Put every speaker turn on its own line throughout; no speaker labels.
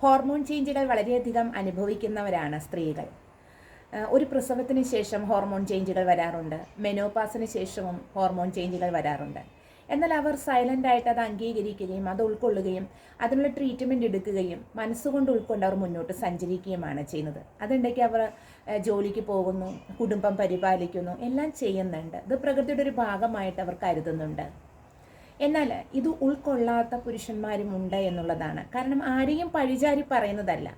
Hormone ചേഞ്ചുകൾ വളരെയധികം അനുഭവിക്കുന്നവരാണ് സ്ത്രീകൾ. ഒരു പ്രസവത്തിന് ശേഷം ഹോർമോൺ ചേഞ്ചുകൾ വരാറുണ്ട്. മെനോപാസിന് ശേഷവും ഹോർമോൺ ചേഞ്ചുകൾ വരാറുണ്ട്. എന്നാൽ അവർ സൈലന്റ് ആയിട്ട് അത് അംഗീകരിക്കുകയും അത് ഉൾക്കൊള്ളുകയും അതിനുള്ള ട്രീറ്റ്മെന്റ് എടുക്കുകയും മനസ്സുകൊണ്ട് ഉൾക്കൊണ്ട് അവർ മുന്നോട്ട് സഞ്ചരിക്കുകയുമാണ് ചെയ്യുന്നത്. അതുണ്ടെങ്കിൽ അവർ ജോലിക്ക് പോകുന്നു കുടുംബം പരിപാലിക്കുന്നു എല്ലാം ചെയ്യുന്നുണ്ട്. ഇത് പ്രകൃതിയുടെ ഒരു ഭാഗമായിട്ട് അവർ കരുതുന്നുണ്ട്. എന്നാൽ ഇത് ഉൾക്കൊള്ളാത്ത പുരുഷന്മാരും ഉണ്ട് എന്നുള്ളതാണ്. കാരണം ആരെയും പഴിചാരി പറയുന്നതല്ല.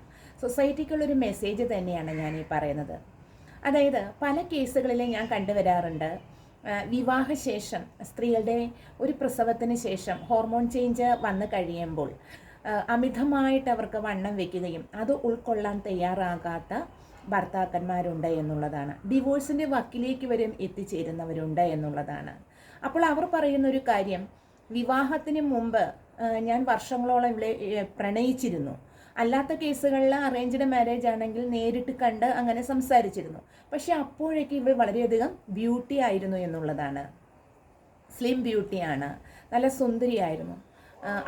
സൊസൈറ്റിക്കുള്ളൊരു മെസ്സേജ് തന്നെയാണ് ഞാൻ ഈ പറയുന്നത്. അതായത് പല കേസുകളിലും ഞാൻ കണ്ടുവരാറുണ്ട്. വിവാഹശേഷം സ്ത്രീകളുടെ ഒരു പ്രസവത്തിന് ശേഷം ഹോർമോൺ ചേഞ്ച് വന്നു കഴിയുമ്പോൾ അമിതമായിട്ട് അവർക്ക് വണ്ണം വെക്കുകയും അത് ഉൾക്കൊള്ളാൻ തയ്യാറാകാത്ത ഭർത്താക്കന്മാരുണ്ട് എന്നുള്ളതാണ്. ഡിവോഴ്സിന്റെ വക്കിലേക്ക് വരും എത്തിച്ചേരുന്നവരുണ്ട് എന്നുള്ളതാണ്. അപ്പോൾ അവർ പറയുന്ന ഒരു കാര്യം വിവാഹത്തിന് മുമ്പ് ഞാൻ വർഷങ്ങളോളം ഇവിടെ പ്രണയിച്ചിരുന്നു. അല്ലാത്ത കേസുകളിൽ അറേഞ്ച്ഡ് മാരേജ് ആണെങ്കിൽ നേരിട്ട് കണ്ട് അങ്ങനെ സംസാരിച്ചിരുന്നു. പക്ഷെ അപ്പോഴേക്ക് ഇവൾ വളരെയധികം ബ്യൂട്ടി ആയിരുന്നു എന്നുള്ളതാണ്. സ്ലിം ബ്യൂട്ടിയാണ് നല്ല സുന്ദരിയായിരുന്നു.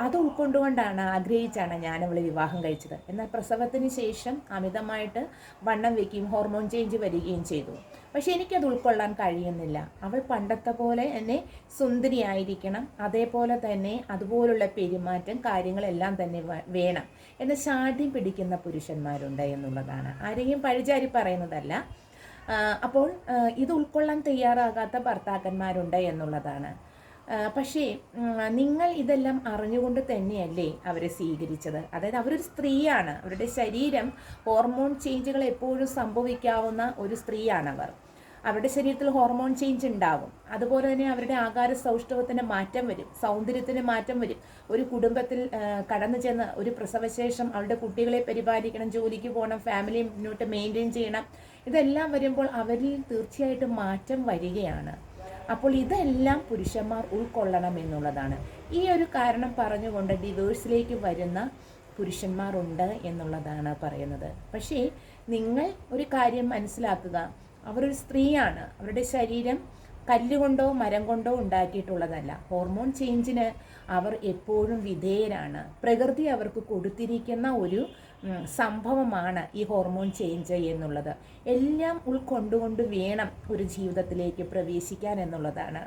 അത് ഉൾക്കൊണ്ടുകൊണ്ടാണ് ആഗ്രഹിച്ചാണ് ഞാൻ അവളെ വിവാഹം കഴിച്ചത്. എന്നാൽ പ്രസവത്തിന് ശേഷം അമിതമായിട്ട് വണ്ണം വയ്ക്കുകയും ഹോർമോൺ ചേഞ്ച് വരികയും ചെയ്തു. പക്ഷേ എനിക്കത് ഉൾക്കൊള്ളാൻ കഴിയുന്നില്ല. അവൾ പണ്ടത്തെ പോലെ എന്നെ സുന്ദരിയായിരിക്കണം. അതേപോലെ തന്നെ അതുപോലുള്ള പെരുമാറ്റം കാര്യങ്ങളെല്ലാം തന്നെ വേണം. എന്ന ശാഠ്യം പിടിക്കുന്ന പുരുഷന്മാരുണ്ട് എന്നുള്ളതാണ്. ആരെയും പഴിചാരി പറയുന്നതല്ല. അപ്പോൾ ഇത് ഉൾക്കൊള്ളാൻ തയ്യാറാകാത്ത ഭർത്താക്കന്മാരുണ്ട് എന്നുള്ളതാണ്. പക്ഷേ നിങ്ങൾ ഇതെല്ലാം അറിഞ്ഞുകൊണ്ട് തന്നെയല്ലേ അവരെ സ്വീകരിച്ചത്? അതായത് അവരൊരു സ്ത്രീയാണ്. അവരുടെ ശരീരം ഹോർമോൺ ചേഞ്ചുകൾ എപ്പോഴും സംഭവിക്കാവുന്ന ഒരു സ്ത്രീയാണവർ അവരുടെ ശരീരത്തിൽ ഹോർമോൺ ചേഞ്ച് ഉണ്ടാകും അതുപോലെ തന്നെ അവരുടെ ആകാര സൗഷ്ഠവത്തിന് മാറ്റം വരും സൗന്ദര്യത്തിന് മാറ്റം വരും. ഒരു കുടുംബത്തിൽ കടന്നു ചെന്ന് ഒരു പ്രസവശേഷം അവരുടെ കുട്ടികളെ പരിപാലിക്കണം ജോലിക്ക് പോകണം ഫാമിലി മുന്നോട്ട് മെയിന്റെയിൻ ചെയ്യണം. ഇതെല്ലാം വരുമ്പോൾ അവരിൽ തീർച്ചയായിട്ടും മാറ്റം വരികയാണ്. അപ്പോൾ ഇതെല്ലാം പുരുഷന്മാർ ഉൾക്കൊള്ളണം എന്നുള്ളതാണ്. ഈ ഒരു കാരണം പറഞ്ഞുകൊണ്ട് ഡിവേഴ്സിലേക്ക് വരുന്ന പുരുഷന്മാരുണ്ട് എന്നുള്ളതാണ് പറയുന്നത്. പക്ഷേ നിങ്ങൾ ഒരു കാര്യം മനസ്സിലാക്കുക. അവരൊരു സ്ത്രീയാണ്. അവരുടെ ശരീരം കല്ലുകൊണ്ടോ മരം കൊണ്ടോ ഉണ്ടാക്കിയിട്ടുള്ളതല്ല. ഹോർമോൺ ചേഞ്ചിന് അവർ എപ്പോഴും വിധേയരാണ്. പ്രകൃതി അവർക്ക് കൊടുത്തിരിക്കുന്ന ഒരു സംഭവമാണ് ഈ ഹോർമോൺ ചേഞ്ച് എന്നുള്ളത് എല്ലാം ഉൾക്കൊണ്ടുകൊണ്ട് വേണം ഒരു ജീവിതത്തിലേക്ക് പ്രവേശിക്കാൻ എന്നുള്ളതാണ്.